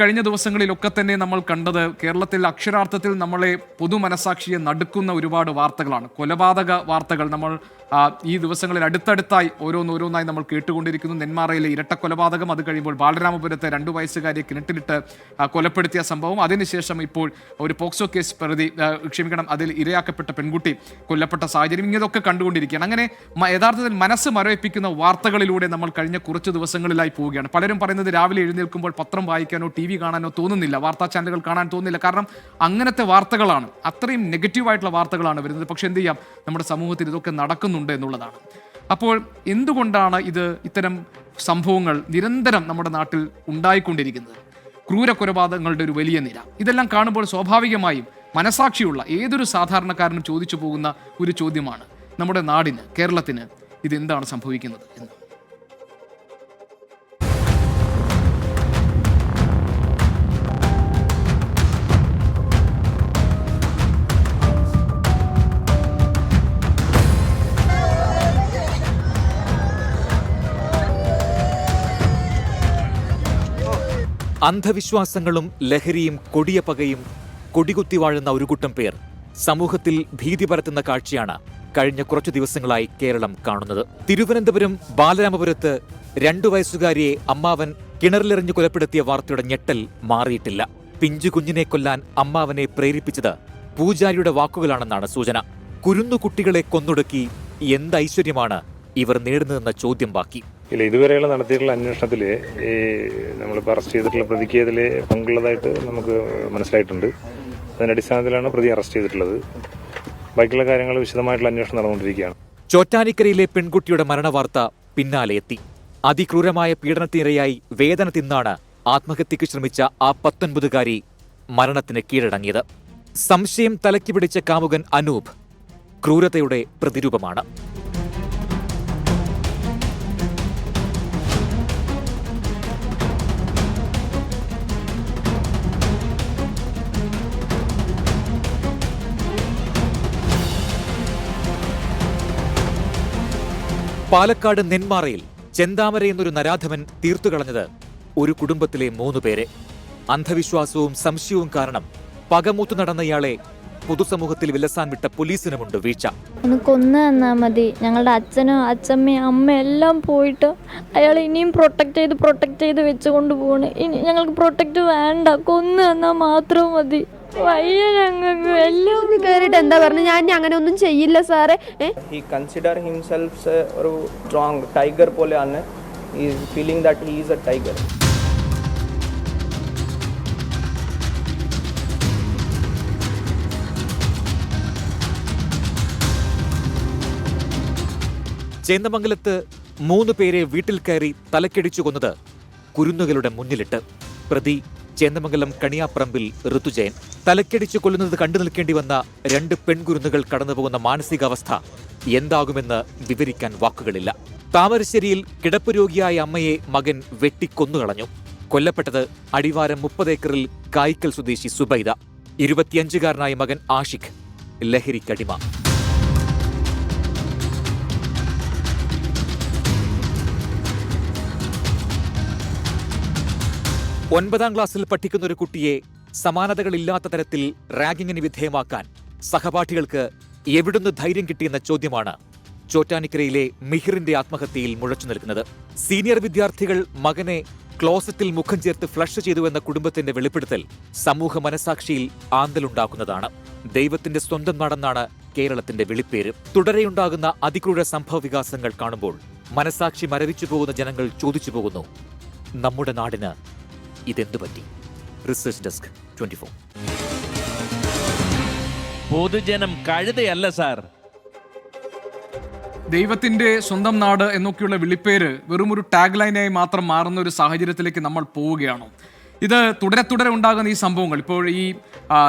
കഴിഞ്ഞ ദിവസങ്ങളിലൊക്കെ തന്നെ നമ്മൾ കണ്ടത് കേരളത്തിൽ അക്ഷരാർത്ഥത്തിൽ നമ്മളെ പൊതുമനസാക്ഷിയെ നടുക്കുന്ന ഒരുപാട് വാർത്തകളാണ്. കൊലപാതക വാർത്തകൾ നമ്മൾ ഈ ദിവസങ്ങളിൽ അടുത്തടുത്തായി ഓരോന്നോരോന്നായി നമ്മൾ കേട്ടുകൊണ്ടിരിക്കുന്നു. നെന്മാറയിലെ ഇരട്ട കൊലപാതകം അത് കഴിയുമ്പോൾ ബാലരാമപുരത്തെ രണ്ടു വയസ്സുകാരിയെ കിണറ്റിലിട്ട് കൊലപ്പെടുത്തിയ സംഭവം. അതിനുശേഷം ഇപ്പോൾ ഒരു പോക്സോ കേസ് പ്രതി ക്ഷമിക്കണം അതിൽ ഇരയാക്കപ്പെട്ട പെൺകുട്ടി കൊല്ലപ്പെട്ട സാഹചര്യം ഇങ്ങനെയൊക്കെ കണ്ടുകൊണ്ടിരിക്കുകയാണ്. അങ്ങനെ യഥാർത്ഥത്തിൽ മനസ്സ് മരവിപ്പിക്കുന്ന വാർത്തകളിലൂടെ നമ്മൾ കഴിഞ്ഞ കുറച്ച് ദിവസങ്ങളിലായി പോവുകയാണ്. പലരും പറയുന്നത് രാവിലെ എഴുന്നേൽക്കുമ്പോൾ പത്രം വായിക്കാനോ ടി വി കാണാനോ തോന്നുന്നില്ല. വാർത്താ ചാനലുകൾ കാണാൻ തോന്നുന്നില്ല. കാരണം അങ്ങനത്തെ വാർത്തകളാണ്. അത്രയും നെഗറ്റീവായിട്ടുള്ള വാർത്തകളാണ് വരുന്നത്. പക്ഷേ എന്ത് ചെയ്യാം? നമ്മുടെ സമൂഹത്തിൽ ഇതൊക്കെ നടക്കുന്നുണ്ട് എന്നുള്ളതാണ്. അപ്പോൾ എന്തുകൊണ്ടാണ് ഇത് ഇത്തരം സംഭവങ്ങൾ നിരന്തരം നമ്മുടെ നാട്ടിൽ ഉണ്ടായിക്കൊണ്ടിരിക്കുന്നത്? ക്രൂര കൊലപാതകങ്ങളുടെ ഒരു വലിയ നിര. ഇതെല്ലാം കാണുമ്പോൾ സ്വാഭാവികമായും മനസാക്ഷിയുള്ള ഏതൊരു സാധാരണക്കാരനും ചോദിച്ചു പോകുന്ന ഒരു ചോദ്യമാണ് നമ്മുടെ നാടിന് കേരളത്തിന് ഇതെന്താണ് സംഭവിക്കുന്നത് എന്ന്. അന്ധവിശ്വാസങ്ങളും ലഹരിയും കൊടിയ പകയും കൊടികുത്തി വാഴുന്ന ഒരു കൂട്ടം പേർ സമൂഹത്തിൽ ഭീതി പരത്തുന്ന കാഴ്ചയാണ് കഴിഞ്ഞ കുറച്ചു ദിവസങ്ങളായി കേരളം കാണുന്നത്. തിരുവനന്തപുരം ബാലരാമപുരത്ത് രണ്ടു വയസ്സുകാരിയെ അമ്മാവൻ കിണറിലെറിഞ്ഞു കൊലപ്പെടുത്തിയ വാർത്തയുടെ ഞെട്ടൽ മാറിയിട്ടില്ല. പിഞ്ചു കുഞ്ഞിനെ കൊല്ലാൻ അമ്മാവനെ പ്രേരിപ്പിച്ചത് പൂജാരിയുടെ വാക്കുകളാണെന്നാണ് സൂചന. കുരുന്നു കുട്ടികളെ കൊന്നൊടുക്കി എന്തൈശ്വര്യമാണ് ഇവർ നേടുന്നതെന്ന ചോദ്യം ബാക്കി. ഇല്ല ഇതുവരെയുള്ള നടത്തിയിട്ടുള്ള അന്വേഷണത്തിൽ ഈ നമ്മളിപ്പോൾ അറസ്റ്റ് ചെയ്തിട്ടുള്ള പ്രതിക്ക് ഇതിൽ പങ്കുള്ളതായിട്ട് നമുക്ക് മനസ്സിലായിട്ടുണ്ട്. അതിന്റെ അടിസ്ഥാനത്തിലാണ് പ്രതി അറസ്റ്റ് ചെയ്തിട്ടുള്ളത്. ബാക്കിയുള്ള കാര്യങ്ങൾ വിശദമായിട്ടുള്ള അന്വേഷണം നടന്നുകൊണ്ടിരിക്കുകയാണ്. ചോറ്റാനിക്കരയിലെ പെൺകുട്ടിയുടെ മരണവാർത്ത പിന്നാലെ എത്തി. അതിക്രൂരമായ പീഡനത്തിനിരയായി വേദന തിന്നാണ് ആത്മഹത്യക്ക് ശ്രമിച്ച ആ പത്തൊൻപതുകാരി മരണത്തിന് കീഴടങ്ങിയത്. സംശയം തലയ്ക്ക് പിടിച്ച കാമുകൻ അനൂപ് ക്രൂരതയുടെ പ്രതിരൂപമാണ്. പാലക്കാട് നെന്മാറയിൽ ചെന്താമര എന്നൊരു നരാധമൻ തീർത്തുകളഞ്ഞത് ഒരു കുടുംബത്തിലെ മൂന്ന് പേരെ. അന്ധവിശ്വാസവും സംശയവും കാരണം പകമൂത്തു നടന്ന ഇയാളെ പൊതുസമൂഹത്തിൽ വിലസാൻ വിട്ട പോലീസിനുമുണ്ട് വീഴ്ച. കൊന്നു തന്നാൽ മതി. ഞങ്ങളുടെ അച്ഛനും അച്ഛമ്മയും അമ്മ എല്ലാം പോയിട്ട് അയാൾ ഇനിയും പ്രൊട്ടക്ട് ചെയ്ത് പ്രൊട്ടക്ട് ചെയ്ത് വെച്ചുകൊണ്ട് പോകണേ ഇനി ഞങ്ങൾക്ക് പ്രൊട്ടക്ട് വേണ്ട. കൊന്നു തന്നാൽ മാത്രം മതി. വയ്യ ഞങ്ങൾക്ക് എല്ലാം ഒന്ന് കേറിയിട്ട് എന്താ പറഞ്ഞു? ഞാൻ അങ്ങനെ ഒന്നും ചെയ്യില്ല സാറേ. ഹി കൺസിഡർ ഹിംസെൽഫ് ഒരു സ്ട്രോങ് ടൈഗർ പോലെയാണ്. He is feeling that he is a tiger. ചേന്നമംഗലത്ത് മൂന്ന് പേരെ വീട്ടിൽ കയറി തലക്കടിച്ചു കൊന്നത് കുരുന്നുകളുടെ മുന്നിലിട്ട് പ്രതി ചേന്നമംഗലം കണിയാപ്പറമ്പിൽ ഋതുജയൻ. തലക്കടിച്ചു കൊല്ലുന്നത് കണ്ടു നിൽക്കേണ്ടി വന്ന രണ്ട് പെൺകുരുന്നുകൾ കടന്നുപോകുന്ന മാനസികാവസ്ഥ എന്താകുമെന്ന് വിവരിക്കാൻ വാക്കുകളില്ല. താമരശ്ശേരിയിൽ കിടപ്പ് രോഗിയായ അമ്മയെ മകൻ വെട്ടിക്കൊന്നുകളഞ്ഞു. കൊല്ലപ്പെട്ടത് അടിവാരം മുപ്പതേക്കറിൽ കായ്ക്കൽ സ്വദേശി സുബൈദ. ഇരുപത്തിയഞ്ചുകാരനായ മകൻ ആഷിഖ്. ലഹരിക്കടിമ. ഒൻപതാം ക്ലാസ്സിൽ പഠിക്കുന്ന ഒരു കുട്ടിയെ സമാനതകളില്ലാത്ത തരത്തിൽ റാഗിങ്ങിന് വിധേയമാക്കാൻ സഹപാഠികൾക്ക് എവിടുന്ന് ധൈര്യം കിട്ടിയെന്ന ചോദ്യമാണ് ചോറ്റാനിക്കരയിലെ മിഹിറിന്റെ ആത്മഹത്യയിൽ മുഴച്ചു നിൽക്കുന്നത്. സീനിയർ വിദ്യാർത്ഥികൾ മകനെ ക്ലോസറ്റിൽ മുഖം ചേർത്ത് ഫ്ലഷ് ചെയ്തുവെന്ന കുടുംബത്തിന്റെ വെളിപ്പെടുത്തൽ സമൂഹ മനസാക്ഷിയിൽ ആന്തലുണ്ടാക്കുന്നതാണ്. ദൈവത്തിന്റെ സ്വന്തം നാടെന്നാണ് കേരളത്തിന്റെ വിളിപ്പേര്. തുടരെയുണ്ടാകുന്ന അതിക്രൂര സംഭവ വികാസങ്ങൾ കാണുമ്പോൾ മനസാക്ഷി മരവിച്ചു പോകുന്ന ജനങ്ങൾ ചോദിച്ചു പോകുന്നു നമ്മുടെ നാടിന് ഇതെന്തു പറ്റി റിസർച്ച് ഡെസ്ക് ട്വന്റി ഫോർ. പൊതുജനം കഴുതയല്ല സാർ. ദൈവത്തിന്റെ സ്വന്തം നാട് എന്നൊക്കെയുള്ള വിളിപ്പേര് വെറും ഒരു ടാഗ് ലൈനായി മാത്രം മാറുന്ന ഒരു സാഹചര്യത്തിലേക്ക് നമ്മൾ പോവുകയാണോ. ഇത് തുടരെ തുടരെ ഉണ്ടാകുന്ന ഈ സംഭവങ്ങൾ ഇപ്പോൾ ഈ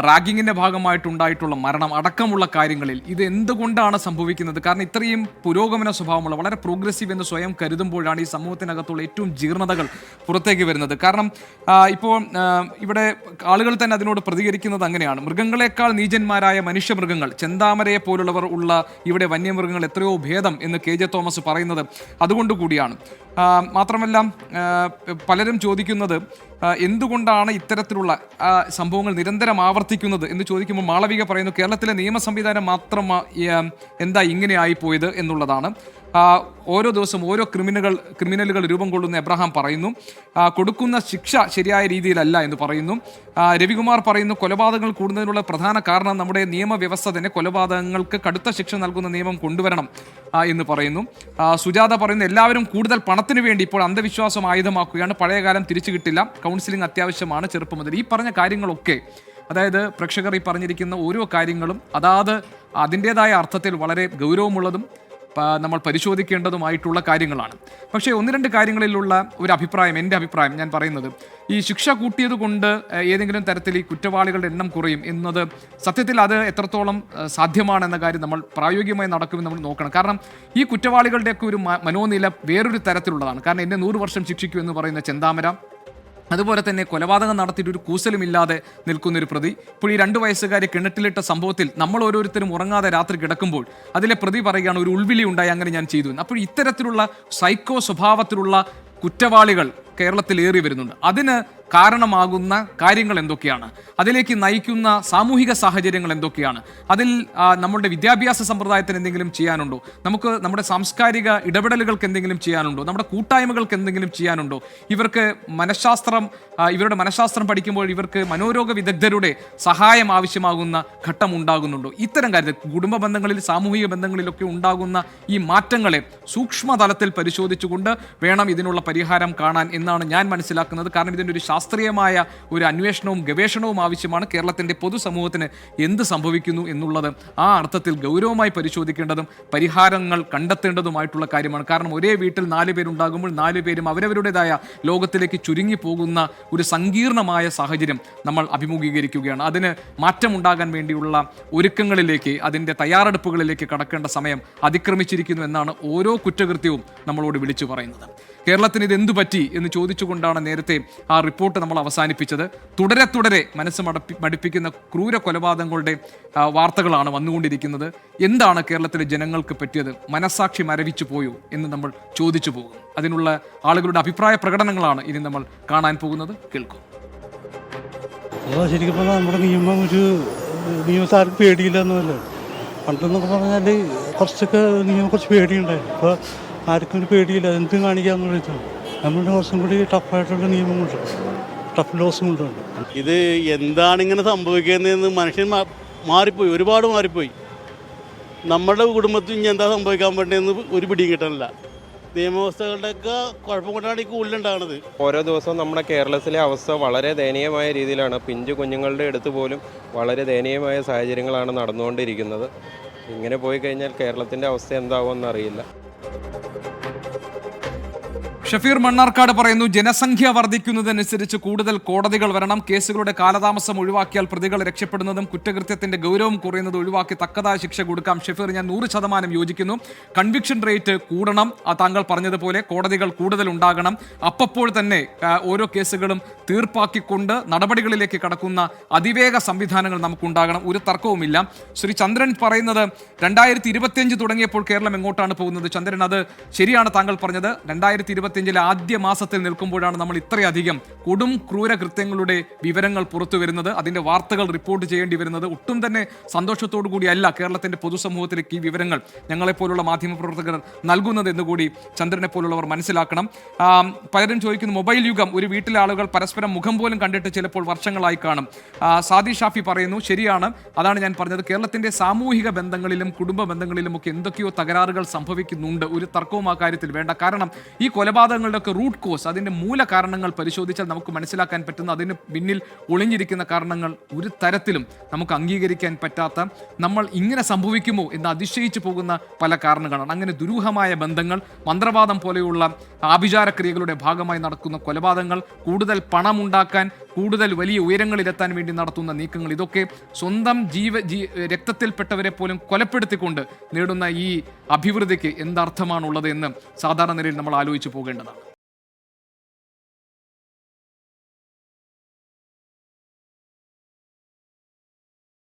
റാഗിങ്ങിന്റെ ഭാഗമായിട്ടുണ്ടായിട്ടുള്ള മരണം അടക്കമുള്ള കാര്യങ്ങളിൽ ഇത് എന്തുകൊണ്ടാണ് സംഭവിക്കുന്നത്? കാരണം ഇത്രയും പുരോഗമന സ്വഭാവമുള്ള വളരെ പ്രോഗ്രസീവ് എന്ന് സ്വയം കരുതുമ്പോഴാണ് ഈ സമൂഹത്തിനകത്തുള്ള ഏറ്റവും ജീർണതകൾ പുറത്തേക്ക് വരുന്നത്. കാരണം ഇപ്പോൾ ഇവിടെ ആളുകൾ തന്നെ അതിനോട് പ്രതികരിക്കുന്നത് അങ്ങനെയാണ്. മൃഗങ്ങളെക്കാൾ നീചന്മാരായ മനുഷ്യമൃഗങ്ങൾ ചെന്താമരയെ പോലുള്ളവർ ഉള്ള ഇവിടെ വന്യമൃഗങ്ങൾ എത്രയോ ഭേദം എന്ന് കെ ജെ തോമസ് പറയുന്നത് അതുകൊണ്ട് കൂടിയാണ്. മാത്രമല്ല പലരും ചോദിക്കുന്നത് എന്തുകൊണ്ടാണ് ഇത്തരത്തിലുള്ള സംഭവങ്ങൾ നിരന്തരം ആവർത്തിക്കുന്നത് എന്ന് ചോദിക്കുമ്പോൾ മാളവിക പറയുന്നു കേരളത്തിലെ നിയമ സംവിധാനം മാത്രം എന്താ ഇങ്ങനെ ആയിപ്പോയത് എന്നുള്ളതാണ്. ഓരോ ദിവസവും ഓരോ ക്രിമിനലുകൾ ക്രിമിനലുകൾ രൂപം കൊള്ളുന്ന എബ്രഹാം പറയുന്നു. കൊടുക്കുന്ന ശിക്ഷ ശരിയായ രീതിയിലല്ല എന്ന് പറയുന്നു. രവികുമാർ പറയുന്നു കൊലപാതകങ്ങൾ കൂടുന്നതിനുള്ള പ്രധാന കാരണം നമ്മുടെ നിയമവ്യവസ്ഥ തന്നെ കൊലപാതകങ്ങൾക്ക് കടുത്ത ശിക്ഷ നൽകുന്ന നിയമം കൊണ്ടുവരണം എന്ന് പറയുന്നു. സുജാത പറയുന്നു എല്ലാവരും കൂടുതൽ പണത്തിന് വേണ്ടി ഇപ്പോൾ അന്ധവിശ്വാസം ആയുധമാക്കുകയാണ്. പഴയകാലം തിരിച്ചു കിട്ടില്ല. കൗൺസിലിംഗ് അത്യാവശ്യമാണ് ചെറുപ്പം മുതൽ. ഈ പറഞ്ഞ കാര്യങ്ങളൊക്കെ അതായത് പ്രേക്ഷകർ ഈ പറഞ്ഞിരിക്കുന്ന ഓരോ കാര്യങ്ങളും അതാത് അതിന്റേതായ അർത്ഥത്തിൽ വളരെ ഗൗരവമുള്ളതും നമ്മൾ പരിശോധിക്കേണ്ടതുമായിട്ടുള്ള കാര്യങ്ങളാണ്. പക്ഷേ ഒന്ന് രണ്ട് കാര്യങ്ങളിലുള്ള ഒരു അഭിപ്രായം എന്റെ അഭിപ്രായം ഞാൻ പറയുന്നത്. ഈ ശിക്ഷ കൂട്ടിയത് കൊണ്ട് ഏതെങ്കിലും തരത്തിൽ ഈ കുറ്റവാളികളുടെ എണ്ണം കുറയും എന്നത് സത്യത്തിൽ അത് എത്രത്തോളം സാധ്യമാണെന്ന കാര്യം നമ്മൾ പ്രായോഗികമായി നടക്കുമെന്ന് നമ്മൾ നോക്കണം. കാരണം ഈ കുറ്റവാളികളുടെയൊക്കെ ഒരു മനോനില വേറൊരു തരത്തിലുള്ളതാണ്. കാരണം എന്നെ നൂറ് വർഷം ശിക്ഷിക്കൂ എന്ന് പറയുന്ന ചെന്താമര അതുപോലെ തന്നെ കൊലപാതകം നടത്തിയിട്ട് ഒരു കൂസലുമില്ലാതെ നിൽക്കുന്ന ഒരു പ്രതി. ഇപ്പോൾ ഈ രണ്ട് വയസ്സുകാരെ കിണറ്റിലിട്ട സംഭവത്തിൽ നമ്മൾ ഓരോരുത്തരും ഉറങ്ങാതെ രാത്രി കിടക്കുമ്പോൾ അതിലെ പ്രതി പറയുകയാണ് ഒരു ഉൾവിളി ഉണ്ടായി അങ്ങനെ ഞാൻ ചെയ്തു. അപ്പോൾ ഇത്തരത്തിലുള്ള സൈക്കോ സ്വഭാവത്തിലുള്ള കുറ്റവാളികൾ കേരളത്തിൽ ഏറി വരുന്നുണ്ട്. അതിന് കാരണമാകുന്ന കാര്യങ്ങൾ എന്തൊക്കെയാണ്? അതിലേക്ക് നയിക്കുന്ന സാമൂഹിക സാഹചര്യങ്ങൾ എന്തൊക്കെയാണ്? അതിൽ നമ്മുടെ വിദ്യാഭ്യാസ സമ്പ്രദായത്തിന് എന്തെങ്കിലും ചെയ്യാനുണ്ടോ? നമുക്ക് നമ്മുടെ സാംസ്കാരിക ഇടപെടലുകൾക്ക് എന്തെങ്കിലും ചെയ്യാനുണ്ടോ? നമ്മുടെ കൂട്ടായ്മകൾക്ക് എന്തെങ്കിലും ചെയ്യാനുണ്ടോ? ഇവർക്ക് മനഃശാസ്ത്രം ഇവരുടെ മനഃശാസ്ത്രം പഠിക്കുമ്പോൾ ഇവർക്ക് മനോരോഗ വിദഗ്ധരുടെ സഹായം ആവശ്യമാകുന്ന ഘട്ടം ഉണ്ടാകുന്നുണ്ടോ? ഇത്തരം കാര്യത്തിൽ കുടുംബ ബന്ധങ്ങളിൽ സാമൂഹിക ബന്ധങ്ങളിലൊക്കെ ഉണ്ടാകുന്ന ഈ മാറ്റങ്ങളെ സൂക്ഷ്മതലത്തിൽ പരിശോധിച്ചുകൊണ്ട് വേണം ഇതിനുള്ള പരിഹാരം കാണാൻ എന്നാണ് ഞാൻ മനസ്സിലാക്കുന്നത്. കാരണം ഇതിന്റെ ഒരു ശാസ്ത്രീയമായ ഒരു അന്വേഷണവും ഗവേഷണവും ആവശ്യമാണ് കേരളത്തിന്റെ പൊതുസമൂഹത്തിന് എന്ത് സംഭവിക്കുന്നു എന്നുള്ളത്. ആ അർത്ഥത്തിൽ ഗൗരവമായി പരിശോധിക്കേണ്ടതും പരിഹാരങ്ങൾ കണ്ടെത്തേണ്ടതുമായിട്ടുള്ള കാര്യമാണ്. കാരണം ഒരേ വീട്ടിൽ നാല് പേരുണ്ടാകുമ്പോൾ നാല് പേരും അവരവരുടേതായ ലോകത്തിലേക്ക് ചുരുങ്ങി പോകുന്ന ഒരു സങ്കീർണമായ സാഹചര്യം നമ്മൾ അഭിമുഖീകരിക്കുകയാണ്. അതിന് മാറ്റമുണ്ടാകാൻ വേണ്ടിയുള്ള ഒരുക്കങ്ങളിലേക്ക് അതിന്റെ തയ്യാറെടുപ്പുകളിലേക്ക് കടക്കേണ്ട സമയം അതിക്രമിച്ചിരിക്കുന്നു എന്നാണ് ഓരോ കുറ്റകൃത്യവും നമ്മളോട് വിളിച്ചു പറയുന്നത്. കേരളത്തിന് ഇത് പറ്റി എന്ന് ചോദിച്ചുകൊണ്ടാണ് നേരത്തെ ആ റിപ്പോർട്ട് നമ്മൾ അവസാനിപ്പിച്ചത്. തുടരെ തുടരെ മനസ്സ് മടപ്പി മടുപ്പിക്കുന്ന ക്രൂര കൊലപാതകങ്ങളുടെ വാർത്തകളാണ് വന്നുകൊണ്ടിരിക്കുന്നത്. എന്താണ് കേരളത്തിലെ ജനങ്ങൾക്ക് പറ്റിയത്? മനസാക്ഷി മരവിച്ചു പോയോ എന്ന് നമ്മൾ ചോദിച്ചു പോകും. അതിനുള്ള ആളുകളുടെ അഭിപ്രായ പ്രകടനങ്ങളാണ് ഇനി നമ്മൾ കാണാൻ പോകുന്നത്. കേൾക്കും. ശരിക്കും പറഞ്ഞാൽ നമ്മുടെ നിയമം ഒരു നിയമത്താർക്ക് പേടിയില്ല എന്നല്ലേ പണ്ടെന്നൊക്കെ പറഞ്ഞാൽ കുറച്ചൊക്കെ നിയമം കുറച്ച് പേടിയുണ്ടായിരുന്നു. ഇപ്പോൾ ആർക്കും ഒരു പേടിയില്ല. എന്ത് കാണിക്കാന്നുള്ള ഇതാണ് നമ്മളുടെ കുറച്ചും കൂടി ടഫായിട്ടുള്ള നിയമം കൊണ്ട് ടഫ് ലോസും കൊണ്ടുണ്ട് ഇത് എന്താണ് ഇങ്ങനെ സംഭവിക്കുന്നതെന്ന് മനുഷ്യൻ മാറിപ്പോയി. ഒരുപാട് മാറിപ്പോയി. നമ്മുടെ കുടുംബത്തിൽ ഇനി എന്താ സംഭവിക്കാൻ പറ്റുന്നതെന്ന് ഒരു പിടിയും കിട്ടാനില്ല. നിയമവ്യവസ്ഥകളുടെയൊക്കെ കുഴപ്പം കൊണ്ടാണ് ഈ കൂടുതലുണ്ടാകുന്നത്. ഓരോ ദിവസവും നമ്മുടെ കേരളത്തിലെ അവസ്ഥ വളരെ ദയനീയമായ രീതിയിലാണ്. പിഞ്ചു കുഞ്ഞുങ്ങളുടെ അടുത്ത് പോലും വളരെ ദയനീയമായ സാഹചര്യങ്ങളാണ് നടന്നുകൊണ്ടിരിക്കുന്നത്. ഇങ്ങനെ പോയി കഴിഞ്ഞാൽ കേരളത്തിന്റെ അവസ്ഥ എന്താവുമെന്ന് അറിയില്ല. ഷഫീർ മണ്ണാർക്കാട് പറയുന്നു ജനസംഖ്യ വർദ്ധിക്കുന്നതനുസരിച്ച് കൂടുതൽ കോടതികൾ വരണം. കേസുകളുടെ കാലതാമസം ഒഴിവാക്കിയാൽ പ്രതികൾ രക്ഷപ്പെടുന്നതും കുറ്റകൃത്യത്തിന്റെ ഗൗരവം കുറയുന്നത് ഒഴിവാക്കി തക്കതായ ശിക്ഷ കൊടുക്കാം. ഷഫീർ ഞാൻ നൂറ് ശതമാനം യോജിക്കുന്നു. കൺവിക്ഷൻ റേറ്റ് കൂടണം. താങ്കൾ പറഞ്ഞതുപോലെ കോടതികൾ കൂടുതൽ ഉണ്ടാകണം. അപ്പപ്പോൾ തന്നെ ഓരോ കേസുകളും തീർപ്പാക്കിക്കൊണ്ട് നടപടികളിലേക്ക് കടക്കുന്ന അതിവേഗ സംവിധാനങ്ങൾ നമുക്കുണ്ടാകണം. ഒരു തർക്കവുമില്ല. ശ്രീ ചന്ദ്രൻ പറയുന്നത് രണ്ടായിരത്തി തുടങ്ങിയപ്പോൾ കേരളം എങ്ങോട്ടാണ് പോകുന്നത്? ചന്ദ്രൻ അത് ശരിയാണ് താങ്കൾ പറഞ്ഞത്. രണ്ടായിരത്തി ഇരുപത്തിയഞ്ചിലെ ആദ്യ മാസത്തിൽ നിൽക്കുമ്പോഴാണ് നമ്മൾ ഇത്രയധികം കൊടും ക്രൂര കൃത്യങ്ങളുടെ വിവരങ്ങൾ പുറത്തു വരുന്നത്. അതിന്റെ വാർത്തകൾ റിപ്പോർട്ട് ചെയ്യേണ്ടി വരുന്നത്. ഒട്ടും തന്നെ സന്തോഷത്തോടു കൂടിയല്ല കേരളത്തിന്റെ പൊതുസമൂഹത്തിലേക്ക് ഈ വിവരങ്ങൾ ഞങ്ങളെപ്പോലുള്ള മാധ്യമപ്രവർത്തകർ നൽകുന്നത് എന്നുകൂടി ചന്ദ്രനെ പോലുള്ളവർ മനസ്സിലാക്കണം. പലരും ചോദിക്കുന്നു മൊബൈൽ യുഗം ഒരു വീട്ടിലെ ആളുകൾ പരസ്പരം മുഖം പോലും കണ്ടിട്ട് ചിലപ്പോൾ വർഷങ്ങളായി കാണും. സാദി ഷാഫി പറയുന്നു ശരിയാണ് അതാണ് ഞാൻ പറഞ്ഞത്. കേരളത്തിന്റെ സാമൂഹിക ബന്ധങ്ങളിലും കുടുംബ ബന്ധങ്ങളിലും ഒക്കെ എന്തൊക്കെയോ തകരാറുകൾ സംഭവിക്കുന്നുണ്ട്. ഒരു തർക്കവും ആ കാര്യത്തിൽ വേണ്ട. കാരണം ഈ കൊലപാതകങ്ങളുടെ ഒക്കെ റൂട്ട് കോസ് അതിന്റെ മൂല കാരണങ്ങൾ പരിശോധിച്ചാൽ നമുക്ക് മനസ്സിലാക്കാൻ പറ്റുന്ന അതിന് പിന്നിൽ ഒളിഞ്ഞിരിക്കുന്ന കാരണങ്ങൾ ഒരു തരത്തിലും നമുക്ക് അംഗീകരിക്കാൻ പറ്റാത്ത നമ്മൾ ഇങ്ങനെ സംഭവിക്കുമോ എന്ന് അതിശയിച്ചു പോകുന്ന പല കാരണങ്ങളാണ്. അങ്ങനെ ദുരൂഹമായ ബന്ധങ്ങൾ മന്ത്രവാദം പോലെയുള്ള ആഭിചാരക്രിയകളുടെ ഭാഗമായി നടക്കുന്ന കൊലപാതകങ്ങൾ കൂടുതൽ പണമുണ്ടാക്കാൻ കൂടുതൽ വലിയ ഉയരങ്ങളിലെത്താൻ വേണ്ടി നടത്തുന്ന നീക്കങ്ങൾ. ഇതൊക്കെ സ്വന്തം ജീവ ജീ രക്തത്തിൽപ്പെട്ടവരെ പോലും കൊലപ്പെടുത്തിക്കൊണ്ട് നേടുന്ന ഈ അഭിവൃദ്ധിക്ക് എന്തർത്ഥമാണുള്ളത് എന്ന് സാധാരണ നിലയിൽ നമ്മൾ ആലോചിച്ചു പോകേണ്ടതാണ്.